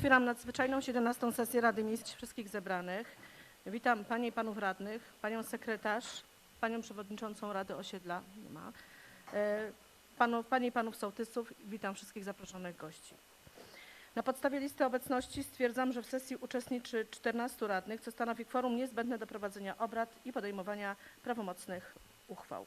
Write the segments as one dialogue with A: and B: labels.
A: Otwieram nadzwyczajną 17 sesję Rady Miejskiej wszystkich zebranych. Witam Panie i Panów Radnych, Panią Sekretarz, Panią Przewodniczącą Rady Osiedla, nie ma, e, panów, Panie i Panów Sołtysów. Witam wszystkich zaproszonych gości. Na podstawie listy obecności stwierdzam, że w sesji uczestniczy 14 radnych, co stanowi kworum niezbędne do prowadzenia obrad i podejmowania prawomocnych uchwał.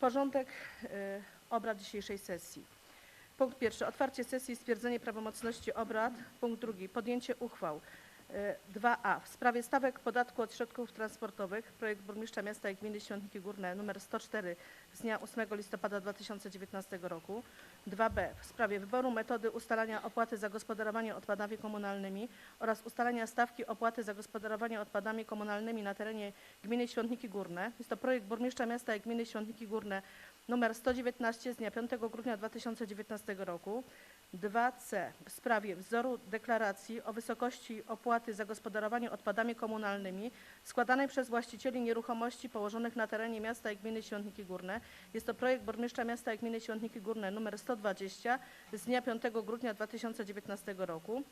A: Porządek e, obrad dzisiejszej sesji. Punkt pierwszy. Otwarcie sesji i stwierdzenie prawomocności obrad. Punkt drugi. Podjęcie uchwał. E, 2a. W sprawie stawek podatku od środków transportowych. Projekt Burmistrza Miasta i Gminy Świątniki Górne nr 104 z dnia 8 listopada 2019 roku. 2b. W sprawie wyboru metody ustalania opłaty za gospodarowanie odpadami komunalnymi oraz ustalania stawki opłaty za gospodarowanie odpadami komunalnymi na terenie Gminy Świątniki Górne. Jest to projekt Burmistrza Miasta i Gminy Świątniki Górne numer 119 z dnia 5 grudnia 2019 roku. 2c w sprawie wzoru deklaracji o wysokości opłaty za gospodarowanie odpadami komunalnymi składanej przez właścicieli nieruchomości położonych na terenie miasta i gminy Świątniki Górne. Jest to projekt Burmistrza Miasta i Gminy Świątniki Górne nr 120 z dnia 5 grudnia 2019 roku.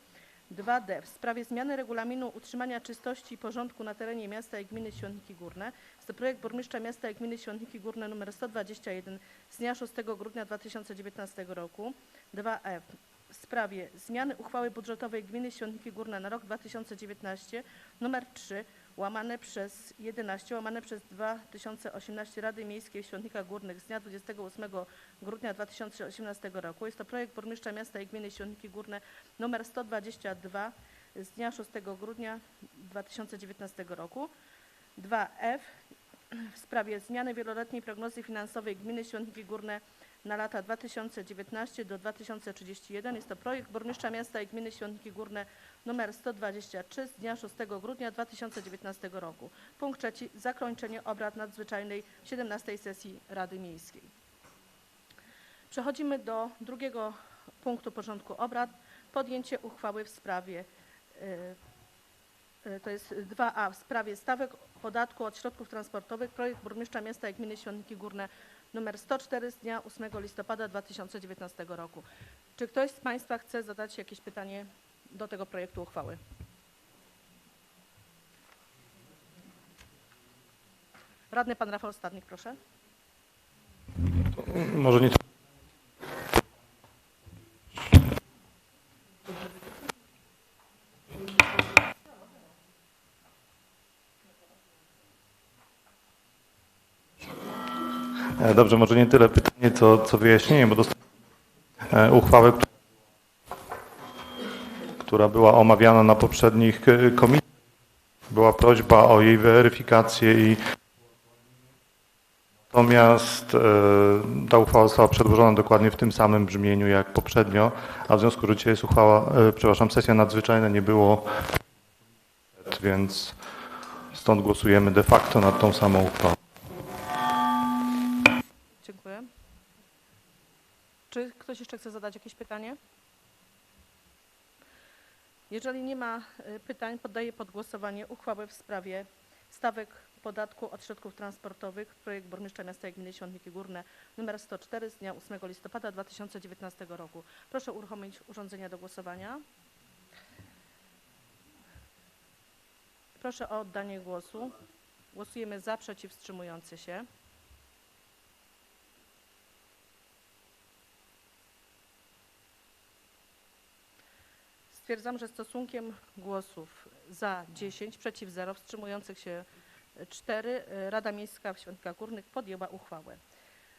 A: 2d w sprawie zmiany regulaminu utrzymania czystości i porządku na terenie miasta i gminy Świątniki Górne. Jest to projekt Burmistrza Miasta i Gminy Świątniki Górne nr 121 z dnia 6 grudnia 2019 roku. 2e w sprawie zmiany uchwały budżetowej Gminy Świątniki Górne na rok 2019 nr 3 łamane przez 11 łamane przez 2018 Rady Miejskiej w Świątnikach Górnych z dnia 28 grudnia 2018 roku. Jest to projekt Burmistrza Miasta i Gminy Świątniki Górne nr 122 z dnia 6 grudnia 2019 roku. 2F w sprawie zmiany wieloletniej prognozy finansowej Gminy Świątniki Górne na lata 2019 do 2031. Jest to projekt Burmistrza Miasta i Gminy Świątniki Górne nr 123 z dnia 6 grudnia 2019 roku. Punkt trzeci. Zakończenie obrad nadzwyczajnej 17 sesji Rady Miejskiej. Przechodzimy do drugiego punktu porządku obrad. Podjęcie uchwały w sprawie y, y, to jest 2a w sprawie stawek podatku od środków transportowych. Projekt Burmistrza Miasta i Gminy Świątniki Górne nr 104 z dnia 8 listopada 2019 roku. Czy ktoś z Państwa chce zadać jakieś pytanie do tego projektu uchwały? Radny pan Rafał Stadnik, proszę.
B: Może nie. E, Dobrze, może nie tyle pytanie, co, co wyjaśnienie, bo dostałem uchwałę, która- była omawiana na poprzednich e, komisjach. Była prośba o jej weryfikację i Natomiast e, ta uchwała została przedłożona dokładnie w tym samym brzmieniu jak poprzednio, a w związku z dzisiaj jest uchwała, e, przepraszam, sesja nadzwyczajna nie było, więc stąd głosujemy de facto nad tą samą uchwałą.
A: Czy ktoś jeszcze chce zadać jakieś pytanie? Jeżeli nie ma y, pytań, poddaję pod głosowanie uchwałę w sprawie stawek podatku od środków transportowych. Projekt Burmistrza Miasta Gminy Świątniki Górne nr 104 z dnia 8 listopada 2019 roku. Proszę uruchomić urządzenia do głosowania. Proszę o oddanie głosu. Głosujemy za, przeciw, wstrzymujący się. Stwierdzam, że stosunkiem głosów za 10, przeciw 0, wstrzymujących się 4, Rada Miejska w Świątkach Górnych podjęła uchwałę.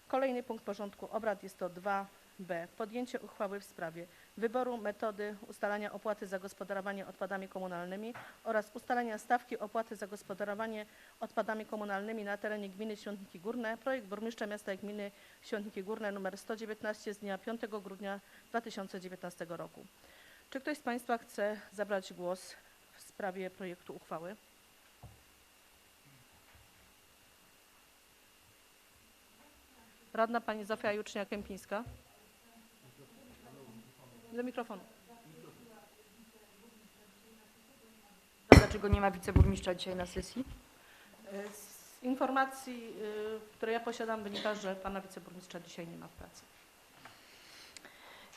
A: Kolejny punkt porządku obrad jest to 2b. Podjęcie uchwały w sprawie wyboru metody ustalania opłaty za gospodarowanie odpadami komunalnymi oraz ustalania stawki opłaty za gospodarowanie odpadami komunalnymi na terenie gminy Świątniki Górne. Projekt Burmistrza Miasta i Gminy Świątniki Górne nr 119 z dnia 5 grudnia 2019 roku. Czy ktoś z Państwa chce zabrać głos w sprawie projektu uchwały? Radna Pani Zofia Jucznia-Kępińska. Do mikrofonu.
C: Dlaczego nie ma wiceburmistrza dzisiaj na sesji?
A: Z informacji, y, które ja posiadam, wynika, że Pana Wiceburmistrza dzisiaj nie ma w pracy.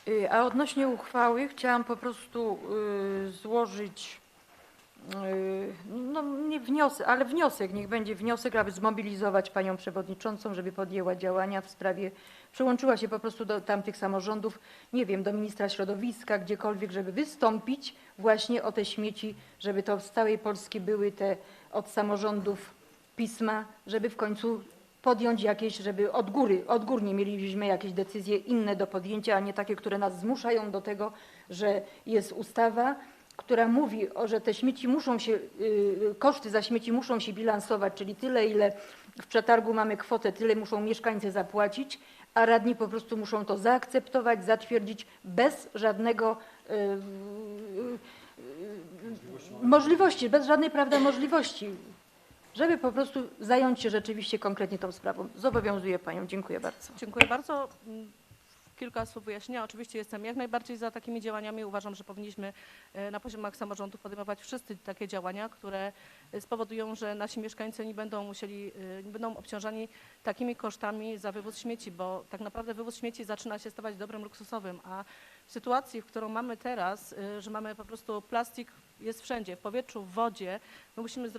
C: Y, A odnośnie uchwały chciałam po prostu y, złożyć y, no nie wniosek, ale wniosek, niech będzie wniosek, aby zmobilizować panią przewodniczącą, żeby podjęła działania w sprawie, przyłączyła się po prostu do tamtych samorządów, nie wiem, do ministra środowiska, gdziekolwiek, żeby wystąpić właśnie o te śmieci, żeby to z całej Polski były te od samorządów pisma, żeby w końcu podjąć jakieś, żeby od góry, odgórnie mieliśmy jakieś decyzje inne do podjęcia, a nie takie, które nas zmuszają do tego, że jest ustawa, która mówi, że te śmieci muszą się, y, koszty za śmieci muszą się bilansować, czyli tyle, ile w przetargu mamy kwotę, tyle muszą mieszkańcy zapłacić, a radni po prostu muszą to zaakceptować, zatwierdzić bez żadnego y, y, możliwości, bez żadnej prawda możliwości, żeby po prostu zająć się rzeczywiście konkretnie tą sprawą. Zobowiązuję panią. Dziękuję bardzo.
A: Dziękuję bardzo. Mm, Kilka słów wyjaśnienia. Oczywiście jestem jak najbardziej za takimi działaniami. Uważam, że powinniśmy e, na poziomach samorządów podejmować wszyscy takie działania, które e, spowodują, że nasi mieszkańcy nie będą musieli, e, nie będą obciążani takimi kosztami za wywóz śmieci, bo tak naprawdę wywóz śmieci zaczyna się stawać dobrem luksusowym, a sytuacji, w którą mamy teraz, e, że mamy po prostu plastik jest wszędzie, w powietrzu, w wodzie, my musimy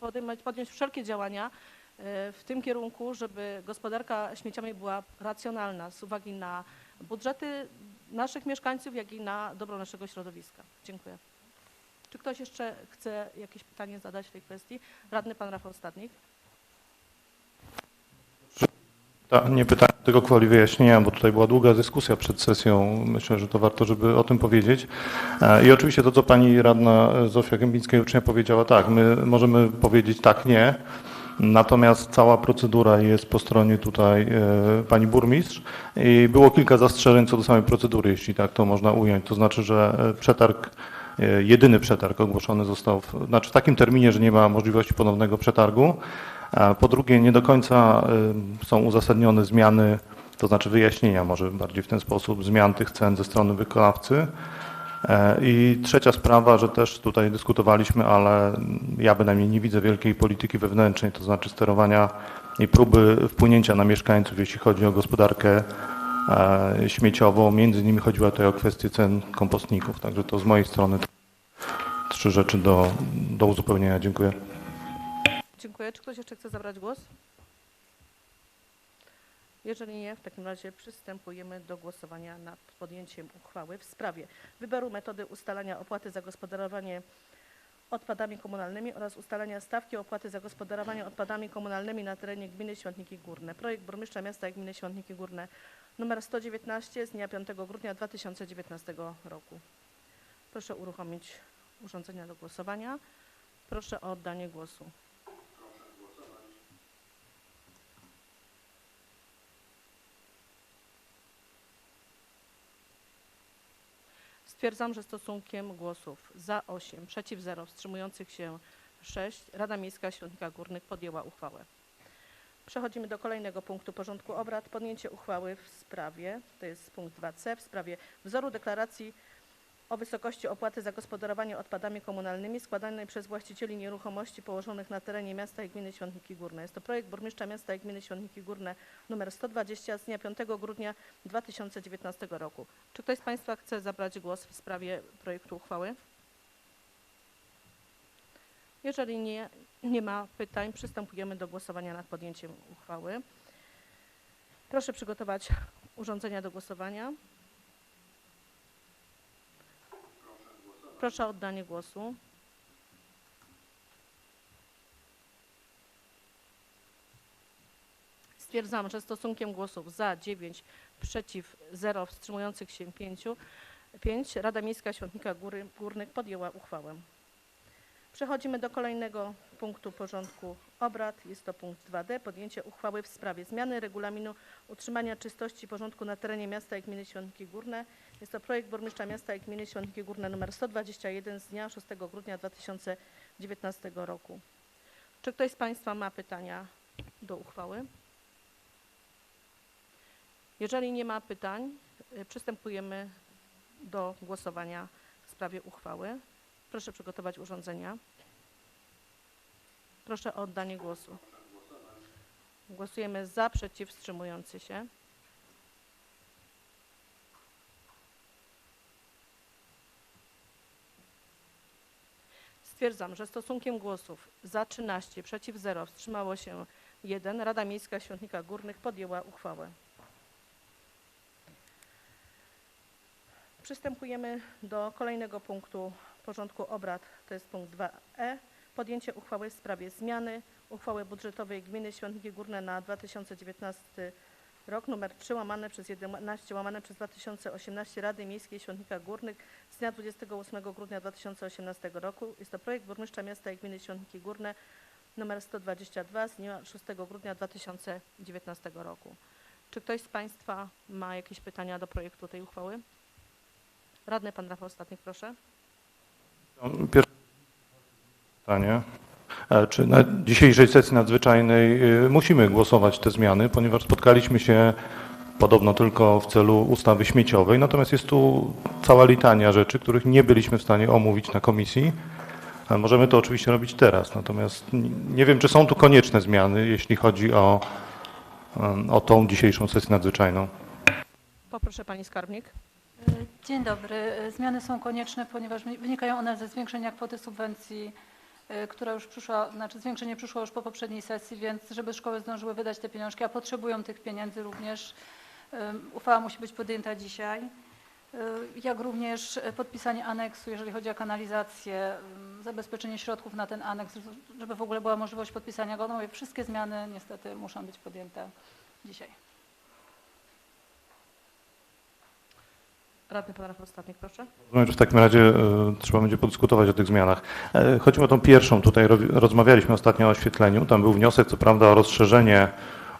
A: podejmować, podjąć wszelkie działania, e, w tym kierunku, żeby gospodarka śmieciami była racjonalna z uwagi na budżety naszych mieszkańców, jak i na dobro naszego środowiska. Dziękuję. Czy ktoś jeszcze chce jakieś pytanie zadać w tej kwestii? Radny pan Rafał Stadnik.
B: Nie pytanie, tylko kwoli wyjaśnienia, bo tutaj była długa dyskusja przed sesją. Myślę, że to warto, żeby o tym powiedzieć. E, I oczywiście to, co pani radna Zofia Gębińska-Jucznia powiedziała, tak, my możemy powiedzieć tak, nie. Natomiast cała procedura jest po stronie tutaj e, pani burmistrz i było kilka zastrzeżeń co do samej procedury, jeśli tak to można ująć. To znaczy, że e, przetarg, jedyny przetarg ogłoszony został w, znaczy w takim terminie, że nie ma możliwości ponownego przetargu. Po drugie, nie do końca y, są uzasadnione zmiany, to znaczy wyjaśnienia może bardziej w ten sposób, zmian tych cen ze strony wykonawcy. E, I trzecia sprawa, że też tutaj dyskutowaliśmy, ale ja bynajmniej nie widzę wielkiej polityki wewnętrznej, to znaczy sterowania i próby wpłynięcia na mieszkańców, jeśli chodzi o gospodarkę e, śmieciową. Między innymi chodziło tutaj o kwestię cen kompostników. Także to z mojej strony trzy rzeczy do, do uzupełnienia. Dziękuję.
A: Dziękuję. Czy ktoś jeszcze chce zabrać głos? Jeżeli nie, w takim razie przystępujemy do głosowania nad podjęciem uchwały w sprawie wyboru metody ustalania opłaty za gospodarowanie odpadami komunalnymi oraz ustalania stawki opłaty za gospodarowanie odpadami komunalnymi na terenie gminy Świątniki Górne. Projekt burmistrza miasta i gminy Świątniki Górne nr 119 z dnia 5 grudnia 2019 roku. Proszę uruchomić urządzenia do głosowania. Proszę o oddanie głosu. Stwierdzam, że stosunkiem głosów za 8, przeciw 0, wstrzymujących się 6, Rada Miejska Świątnika Górnych podjęła uchwałę. Przechodzimy do kolejnego punktu porządku obrad. Podjęcie uchwały w sprawie, to jest punkt 2c, w sprawie wzoru deklaracji o wysokości opłaty za gospodarowanie odpadami komunalnymi składanej przez właścicieli nieruchomości położonych na terenie miasta i gminy Świątniki Górne. Jest to projekt burmistrza miasta i gminy Świątniki Górne nr 120 z dnia 5 grudnia 2019 roku. Czy ktoś z Państwa chce zabrać głos w sprawie projektu uchwały? Jeżeli nie, nie ma pytań, przystępujemy do głosowania nad podjęciem uchwały. Proszę przygotować urządzenia do głosowania. Proszę o oddanie głosu. Stwierdzam, że stosunkiem głosów za 9, przeciw 0, wstrzymujących się 5, 5 Rada Miejska Świątnika Góry, Górnych podjęła uchwałę. Przechodzimy do kolejnego punktu porządku obrad. Jest to punkt 2d. Podjęcie uchwały w sprawie zmiany regulaminu utrzymania czystości i porządku na terenie miasta i gminy Świątniki Górne. Jest to projekt burmistrza miasta i gminy Świątniki Górne nr 121 z dnia 6 grudnia 2019 roku. Czy ktoś z Państwa ma pytania do uchwały? Jeżeli nie ma pytań, y, przystępujemy do głosowania w sprawie uchwały. Proszę przygotować urządzenia. Proszę o oddanie głosu. Głosujemy za, przeciw, wstrzymujący się. Stwierdzam, że stosunkiem głosów za 13, przeciw 0, wstrzymało się 1 Rada Miejska Świątnika Górnych podjęła uchwałę. Przystępujemy do kolejnego punktu porządku obrad, to jest punkt 2e. Podjęcie uchwały w sprawie zmiany uchwały budżetowej Gminy Świątniki Górne na 2019 rok numer 3 łamane przez 11 łamane przez 2018 Rady Miejskiej w Świątnikach Górnych z dnia 28 grudnia 2018 roku. Jest to projekt burmistrza miasta i gminy Świątniki Górne numer 122 z dnia 6 grudnia 2019 roku. Czy ktoś z Państwa ma jakieś pytania do projektu tej uchwały? Radny pan Rafał Statnik, proszę.
B: Pierwsze pytanie. E, Czy na dzisiejszej sesji nadzwyczajnej y, musimy głosować te zmiany, ponieważ spotkaliśmy się podobno tylko w celu ustawy śmieciowej, natomiast jest tu cała litania rzeczy, których nie byliśmy w stanie omówić na komisji. Możemy to oczywiście robić teraz, natomiast nie wiem, czy są tu konieczne zmiany, jeśli chodzi o, em, o tą dzisiejszą sesję nadzwyczajną.
A: Poproszę pani skarbnik.
D: Dzień dobry. Zmiany są konieczne, ponieważ wynikają one ze zwiększenia kwoty subwencji, y, która już przyszła, znaczy zwiększenie przyszło już po poprzedniej sesji, więc żeby szkoły zdążyły wydać te pieniążki, a potrzebują tych pieniędzy również, uchwała musi być podjęta dzisiaj. Y, Jak również podpisanie aneksu, jeżeli chodzi o kanalizację, zabezpieczenie środków na ten aneks, żeby w ogóle była możliwość podpisania go. No wszystkie zmiany niestety muszą być podjęte dzisiaj.
A: Radny pan Rafał proszę.
B: Rozumiem, że w takim razie e, trzeba będzie podyskutować o tych zmianach. E, chodzi o tą pierwszą. Tutaj ro- rozmawialiśmy ostatnio o oświetleniu. Tam był wniosek, co prawda, o rozszerzenie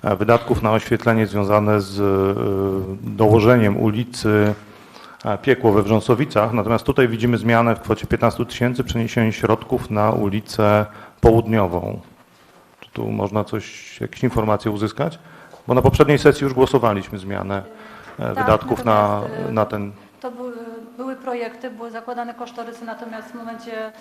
B: e, wydatków na oświetlenie związane z e, dołożeniem ulicy e, Piekło we Wrząsowicach. Natomiast tutaj widzimy zmianę w kwocie 15 tysięcy, przeniesienie środków na ulicę Południową. Czy tu można coś, jakieś informacje uzyskać? Bo na poprzedniej sesji już głosowaliśmy zmianę
D: Tak,
B: wydatków na,
D: e,
B: na ten
D: To były, były projekty, były zakładane kosztorysy, natomiast w momencie,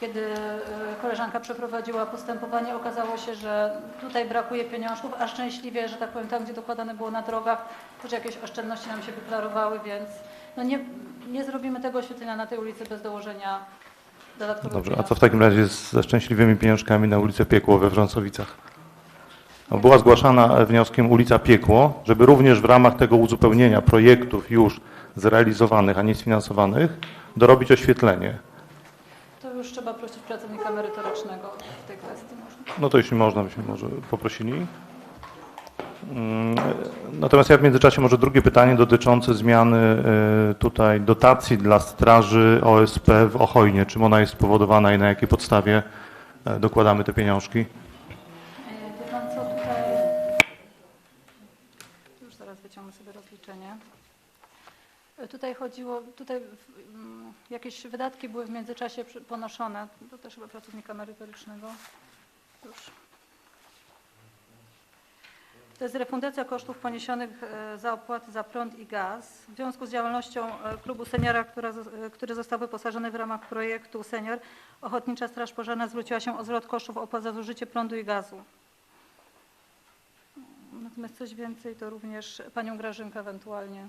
D: kiedy e, koleżanka przeprowadziła postępowanie, okazało się, że tutaj brakuje pieniążków, a szczęśliwie, że tak powiem, tam, gdzie dokładane było na drogach, też jakieś oszczędności nam się wyklarowały, więc no nie, nie zrobimy tego oświetlenia na tej ulicy bez dołożenia dodatkowych
B: Dobrze, a
D: pieniędzy.
B: co w takim razie z- ze szczęśliwymi pieniążkami na ulicę Piekło we Wrząsowicach? No, Była zgłaszana wnioskiem ulica Piekło, żeby również w ramach tego uzupełnienia projektów już zrealizowanych, a nie sfinansowanych, dorobić oświetlenie.
D: To już trzeba prosić pracownika merytorycznego w tej kwestii. Można.
B: No to jeśli można, byśmy może poprosili. Mm, Natomiast ja w międzyczasie może drugie pytanie dotyczące zmiany y, tutaj dotacji dla straży OSP w Ochojnie. Czym ona jest spowodowana i na jakiej podstawie e, dokładamy te pieniążki?
D: Tutaj chodziło, tutaj mm, jakieś wydatki były w międzyczasie ponoszone. To też chyba pracownika merytorycznego. Już. To jest refundacja kosztów poniesionych e, za opłaty za prąd i gaz. W związku z działalnością e, klubu seniora, która, e, który został wyposażony w ramach projektu Senior, Ochotnicza Straż Pożarna zwróciła się o zwrot kosztów opłat za zużycie prądu i gazu. Natomiast coś więcej to również panią Grażynkę ewentualnie.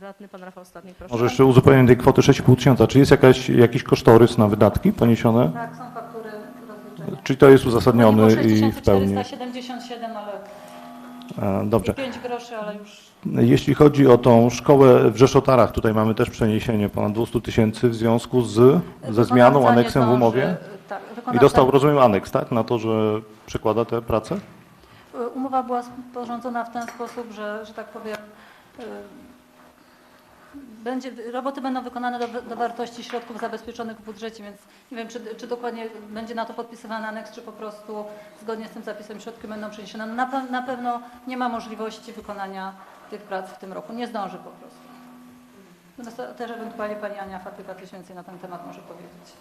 A: Radny pan Rafał Statnik, proszę.
B: Może jeszcze uzupełnienie tej kwoty 6,5 tysiąca. Czy jest jakaś, jakiś kosztorys na wydatki poniesione?
D: Tak, są faktury rozliczenia.
B: Czy to jest uzasadniony
D: Było
B: i w pełni?
D: 6477, ale
B: E, Dobrze.
D: 5 groszy, ale już
B: Jeśli chodzi o tą szkołę w Rzeszotarach, tutaj mamy też przeniesienie ponad 200 tysięcy w związku z, ze zmianą,
D: Wykonawca nie
B: aneksem w umowie.
D: Tak,
B: I
D: wykonawca-
B: dostał, rozumiem, aneks, tak? Na to, że przekłada tę pracę?
D: Umowa była sporządzona w ten sposób, że, że tak powiem, y, będzie, roboty będą wykonane do, do wartości środków zabezpieczonych w budżecie, więc nie wiem, czy, czy dokładnie będzie na to podpisywany aneks, czy po prostu zgodnie z tym zapisem środki będą przeniesione. No Na, na pewno nie ma możliwości wykonania tych prac w tym roku, nie zdąży po prostu. Natomiast też ewentualnie pani Ania Fatyka coś więcej na ten temat może powiedzieć.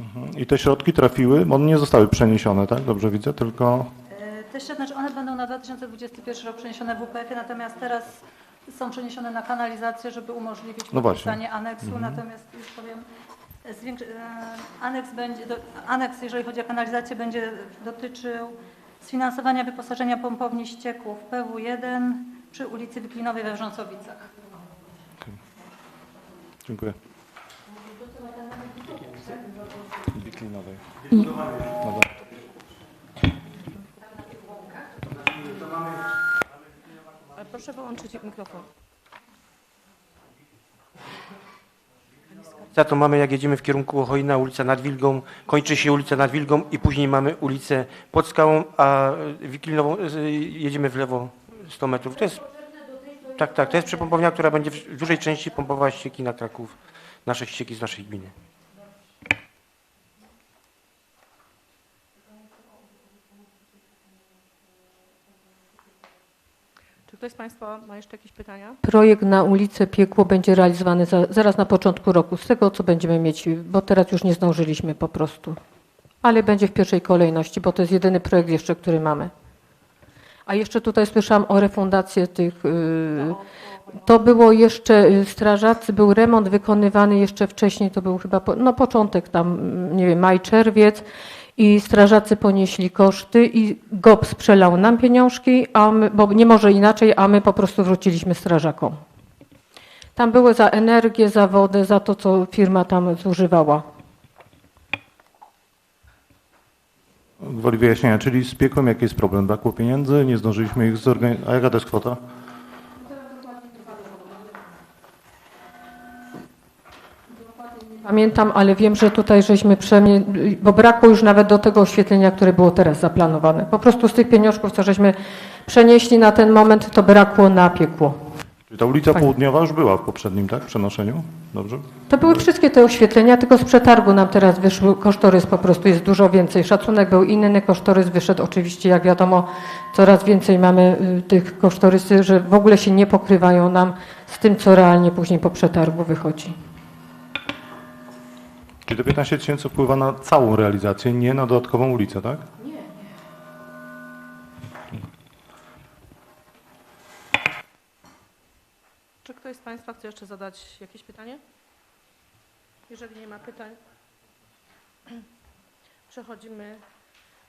B: Mhm. I te środki trafiły, one nie zostały przeniesione, tak? Dobrze widzę, tylko...
D: E, Te środki, znaczy one będą na 2021 rok przeniesione w WPF-ie, natomiast teraz są przeniesione na kanalizację, żeby umożliwić
B: No
D: podpisanie aneksu. Natomiast już powiem, e, zwiększy, e, aneks, będzie, do, aneks, jeżeli chodzi o kanalizację, będzie dotyczył sfinansowania wyposażenia pompowni ścieków PW1 przy ulicy Wiklinowej we Wrzącowicach.
B: Dziękuję. Wiklinowej. Dobra.
A: Proszę wyłączyć mikrofon.
E: Za to mamy, jak jedziemy w kierunku Ochojna, ulica Nad Wilgą, kończy się ulica Nad Wilgą i później mamy ulicę pod skałą, a Wiklinową y, jedziemy w lewo 100 metrów. To jest, tak, tak, to jest przepompownia, która będzie w dużej części pompowała ścieki na Kraków, nasze ścieki z naszej gminy.
A: Ktoś z Państwa ma jeszcze jakieś pytania?
F: Projekt na ulicę Piekło będzie realizowany za, zaraz na początku roku, z tego co będziemy mieć, bo teraz już nie zdążyliśmy po prostu. Ale będzie w pierwszej kolejności, bo to jest jedyny projekt jeszcze, który mamy. A jeszcze tutaj słyszałam o refundację tych. y, To było jeszcze y, strażacy, był remont wykonywany jeszcze wcześniej, to był chyba po, no początek tam, mm, nie wiem, maj, czerwiec i strażacy ponieśli koszty i GOPS przelał nam pieniążki, a my, bo nie może inaczej, a my po prostu wróciliśmy strażakom. Tam było za energię, za wodę, za to, co firma tam zużywała.
B: Gwoli wyjaśnienia, czyli z piekłem jaki jest problem? Brakło pieniędzy, nie zdążyliśmy ich zorganizować. A jaka to jest kwota?
F: Pamiętam, ale wiem, że tutaj żeśmy przemie... bo brakło już nawet do tego oświetlenia, które było teraz zaplanowane. Po prostu z tych pieniążków, co żeśmy przenieśli na ten moment, to brakło na piekło.
B: Czyli ta ulica
F: Pani-
B: Południowa już była w poprzednim, tak? Przenoszeniu? Dobrze?
F: To były wszystkie te oświetlenia, tylko z przetargu nam teraz wyszły, kosztorys po prostu jest dużo więcej. Szacunek był inny, kosztorys wyszedł oczywiście, jak wiadomo, coraz więcej mamy y, tych kosztorysy, że w ogóle się nie pokrywają nam z tym, co realnie później po przetargu wychodzi.
B: Czyli te 15 tysięcy wpływa na całą realizację, nie na dodatkową ulicę, tak?
A: Czy ktoś z Państwa chce jeszcze zadać jakieś pytanie? Jeżeli nie ma pytań, przechodzimy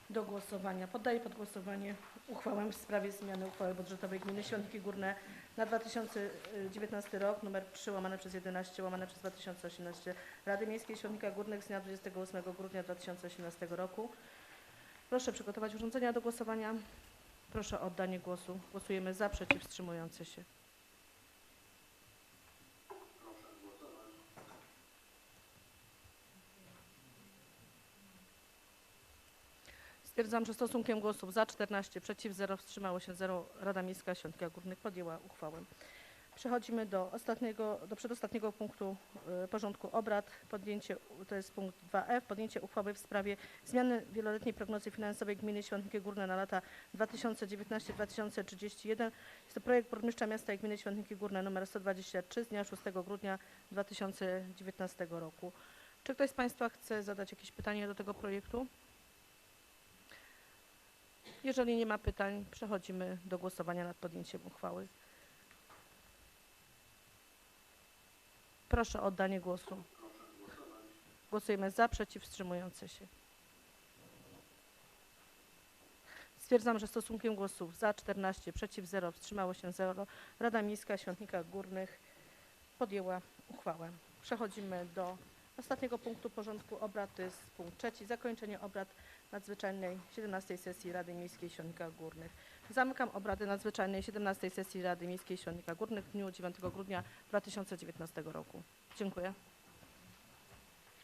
A: do głosowania. Poddaję pod głosowanie uchwałę w sprawie zmiany uchwały budżetowej Gminy Świątki Górne na 2019 rok, numer 3 łamane przez 11 łamane przez 2018 Rady Miejskiej Świątnika Górnych z dnia 28 grudnia 2018 roku. Proszę przygotować urządzenia do głosowania. Proszę o oddanie głosu. Głosujemy za, przeciw, wstrzymujący się. Stwierdzam, że stosunkiem głosów za 14, przeciw 0, wstrzymało się 0. Rada Miejska Świątka Górnych podjęła uchwałę. Przechodzimy do ostatniego, do przedostatniego punktu y, porządku obrad. Podjęcie, to jest punkt 2f, podjęcie uchwały w sprawie zmiany wieloletniej prognozy finansowej Gminy Świątki Górne na lata 2019-2031. Jest to projekt burmistrza miasta i gminy Świątki Górne nr 123 z dnia 6 grudnia 2019 roku. Czy ktoś z Państwa chce zadać jakieś pytanie do tego projektu? Jeżeli nie ma pytań, przechodzimy do głosowania nad podjęciem uchwały. Proszę o oddanie głosu. Głosujemy za, przeciw, wstrzymujący się. Stwierdzam, że stosunkiem głosów za 14, przeciw 0, wstrzymało się 0. Rada Miejska Świątnika Górnych podjęła uchwałę. Przechodzimy do ostatniego punktu porządku obrad, to jest punkt trzeci, zakończenie obrad nadzwyczajnej 17 sesji Rady Miejskiej Świątnika Górnych. Zamykam obrady nadzwyczajnej 17 sesji Rady Miejskiej Świątnika Górnych w dniu 9 grudnia 2019 roku. Dziękuję.